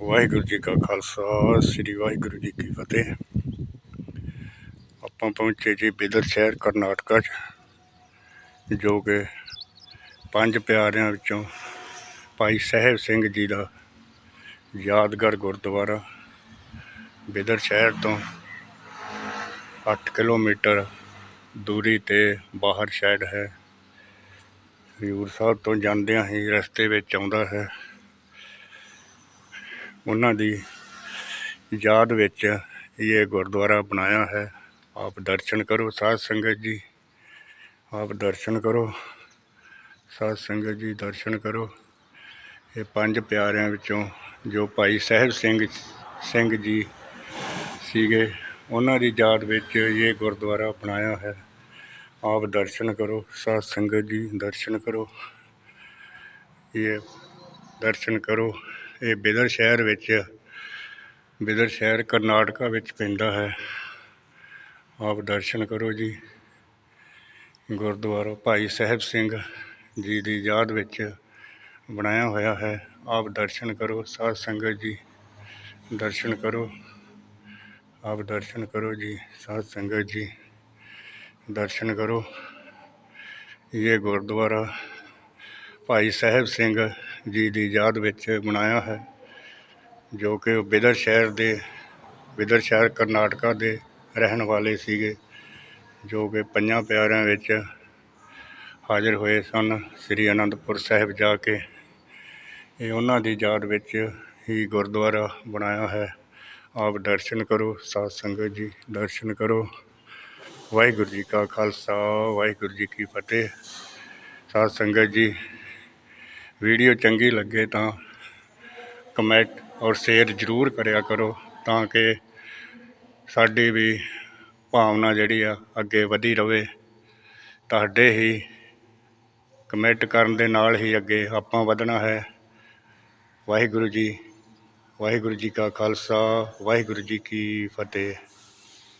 ਵਾਹਿਗੁਰੂ ਜੀ ਕਾ ਖਾਲਸਾ, ਸ੍ਰੀ ਵਾਹਿਗੁਰੂ ਜੀ ਕੀ ਫਤਿਹ। ਆਪਾਂ ਪਹੁੰਚੇ ਜੀ ਬਿਦਰ ਸ਼ਹਿਰ ਕਰਨਾਟਕਾ 'ਚ, ਜੋ ਕਿ ਪੰਜ ਪਿਆਰਿਆਂ ਵਿੱਚੋਂ ਭਾਈ ਸਾਹਿਬ ਸਿੰਘ ਜੀ ਦਾ ਯਾਦਗਾਰ ਗੁਰਦੁਆਰਾ ਬਿਦਰ ਸ਼ਹਿਰ ਤੋਂ 8 ਕਿਲੋਮੀਟਰ ਦੂਰੀ ਤੇ ਬਾਹਰ ਸ਼ਹਿਰ ਹੈ। ਹਜ਼ੂਰ ਸਾਹਿਬ ਤੋਂ ਜਾਂਦਿਆਂ ਹੀ ਰਸਤੇ ਵਿੱਚ ਆਉਂਦਾ ਹੈ। ਉਹਨਾਂ ਦੀ ਯਾਦ ਵਿੱਚ ਇਹ ਗੁਰਦੁਆਰਾ ਬਣਾਇਆ ਹੈ। ਆਪ ਦਰਸ਼ਨ ਕਰੋ ਸਾਧ ਸੰਗਤ ਜੀ। ਆਪ ਦਰਸ਼ਨ ਕਰੋ, ਸਾਧ ਸੰਗਤ ਜੀ ਦਰਸ਼ਨ ਕਰੋ। ਇਹ ਪੰਜ ਪਿਆਰਿਆਂ ਵਿੱਚੋਂ ਜੋ ਭਾਈ ਸਾਹਿਬ ਸਿੰਘ ਸਿੰਘ ਜੀ ਸੀਗੇ, ਉਹਨਾਂ ਦੀ ਯਾਦ ਵਿੱਚ ਇਹ ਗੁਰਦੁਆਰਾ ਬਣਾਇਆ ਹੈ। ਆਪ ਦਰਸ਼ਨ ਕਰੋ, ਸਾਧ ਸੰਗਤ ਜੀ ਦਰਸ਼ਨ ਕਰੋ। ਇਹ ਦਰਸ਼ਨ ਕਰੋ। ਇਹ ਬਿਦਰ ਸ਼ਹਿਰ ਵਿੱਚ ਬਿਦਰ ਸ਼ਹਿਰ ਕਰਨਾਟਕਾ ਵਿੱਚ ਪੈਂਦਾ ਹੈ। ਆਪ ਦਰਸ਼ਨ ਕਰੋ ਜੀ। ਗੁਰਦੁਆਰਾ ਭਾਈ ਸਾਹਿਬ ਸਿੰਘ ਜੀ ਦੀ ਯਾਦ ਵਿੱਚ ਬਣਾਇਆ ਹੋਇਆ ਹੈ। ਆਪ ਦਰਸ਼ਨ ਕਰੋ, ਸਾਧ ਸੰਗਤ ਜੀ, ਦਰਸ਼ਨ ਕਰੋ। ਆਪ ਦਰਸ਼ਨ ਕਰੋ ਜੀ, ਸਾਧ ਸੰਗਤ ਜੀ, ਦਰਸ਼ਨ ਕਰੋ। ਇਹ ਗੁਰਦੁਆਰਾ ਭਾਈ ਸਾਹਿਬ ਸਿੰਘ ਜੀ ਦੀ ਯਾਦ ਵਿੱਚ ਬਣਾਇਆ ਹੈ, ਜੋ ਕਿ ਉਹ ਬਿਦਰ ਸ਼ਹਿਰ ਦੇ, ਬਿਦਰ ਸ਼ਹਿਰ ਕਰਨਾਟਕਾ ਦੇ ਰਹਿਣ ਵਾਲੇ ਸੀਗੇ, ਜੋ ਕਿ ਪੰਜਾਂ ਪਿਆਰਿਆਂ ਵਿੱਚ ਹਾਜ਼ਰ ਹੋਏ ਸਨ, ਸ੍ਰੀ ਅਨੰਦਪੁਰ ਸਾਹਿਬ ਜਾ ਕੇ। ਇਹ ਉਹਨਾਂ ਦੀ ਯਾਦ ਵਿੱਚ ਹੀ ਗੁਰਦੁਆਰਾ ਬਣਾਇਆ ਹੈ। ਆਪ ਦਰਸ਼ਨ ਕਰੋ, ਸਾਧ ਸੰਗਤ ਜੀ, ਦਰਸ਼ਨ ਕਰੋ। ਵਾਹਿਗੁਰੂ ਜੀ ਕਾ ਖਾਲਸਾ, ਵਾਹਿਗੁਰੂ ਜੀ ਕੀ ਫਤਿਹ। ਸਾਧ ਸੰਗਤ ਜੀ ਵੀਡੀਓ ਚੰਗੀ ਲੱਗੇ ਤਾਂ ਕਮੈਂਟ ਔਰ ਸ਼ੇਅਰ ਜ਼ਰੂਰ ਕਰਿਆ ਕਰੋ ਤਾਂ ਕਿ ਸਾਡੀ ਵੀ ਭਾਵਨਾ ਜਿਹੜੀ ਆ ਅੱਗੇ ਵਧੀ ਰਵੇ। ਤੁਹਾਡੇ ਹੀ ਕਮੈਂਟ ਕਰਨ ਦੇ ਨਾਲ ਹੀ ਅੱਗੇ ਆਪਾਂ ਵਧਣਾ ਹੈ। ਵਾਹਿਗੁਰੂ ਜੀ ਵਾਹਿਗੁਰੂ ਜੀ ਕਾ ਖਾਲਸਾ, ਵਾਹਿਗੁਰੂ ਜੀ ਕੀ ਫਤਿਹ।